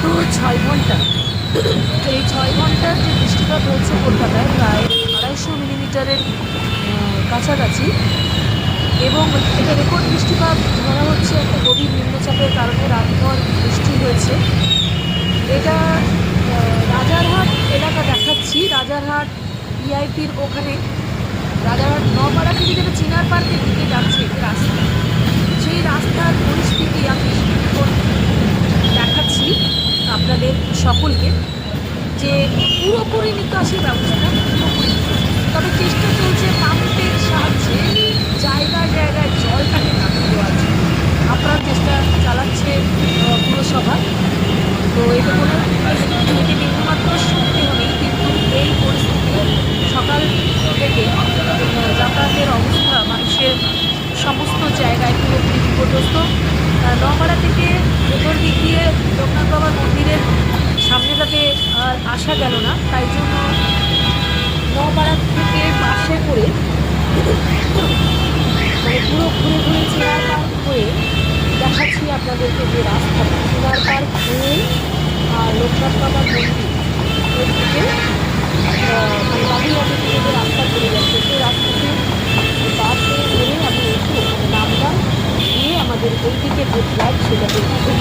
গত ছয় ঘণ্টা। এই ছয় ঘণ্টার যে বৃষ্টিপাত হচ্ছে কলকাতায় প্রায় আড়াইশো মিলিমিটারের কাছাকাছি। এবং এটা রেকর্ড বৃষ্টিপাত ধরা হচ্ছে একটা গভীর নিম্নচাপের কারণে রাতভর বৃষ্টি হয়েছে। এটা রাজারহাট এলাকা দেখাচ্ছি। রাজারহাট ইআইপির ওখানে। রাজারহাট নপাড়া থেকে যেটা চিনার পার্কের দিকে যাচ্ছে রাস্তা সেই রাস্তার পরিস্থিতি আমি এখন দেখাচ্ছি আপনাদের সকলকে যে পুরোপুরি নিকাশি ব্যবস্থা পুরোপুরি তবে চেষ্টা চলছে পাম্পের সাহায্যে জায়গায় জায়গায় জলটাকে নামিয়ে দেওয়ার জন্য। আপনার চেষ্টা চালাচ্ছে পুরসভা। তো এটা কোনো থেকে বিন্দুমাত্র সন্দেহ নেই কিন্তু এই পরিস্থিতি সকাল থেকে যাতায়াতের অবস্থা, মানুষের সমস্ত জায়গায় পুরোপুরি বিপর্যস্ত। নপাড়া থেকে আসা গেল না, তাই জন্য নপাড়া থেকে বাসে করে মানে পুরো ঘুরে ঘুরে চিনার পার্ক হয়ে দেখাচ্ছি আপনাদেরকে যে রাস্তা। চিনার পার্ক হয়ে আর লোকনাথ বাবার মন্দির। এর দিকে মানে বাবুঘাটের থেকে যে রাস্তা ঘুরে যাচ্ছে, সেই রাস্তাতে বাসে ধরে আমি একটু নামটা দিয়ে আমাদের ওই দিকে যে ফ্ল্যাট সেটাকে ঘুরতে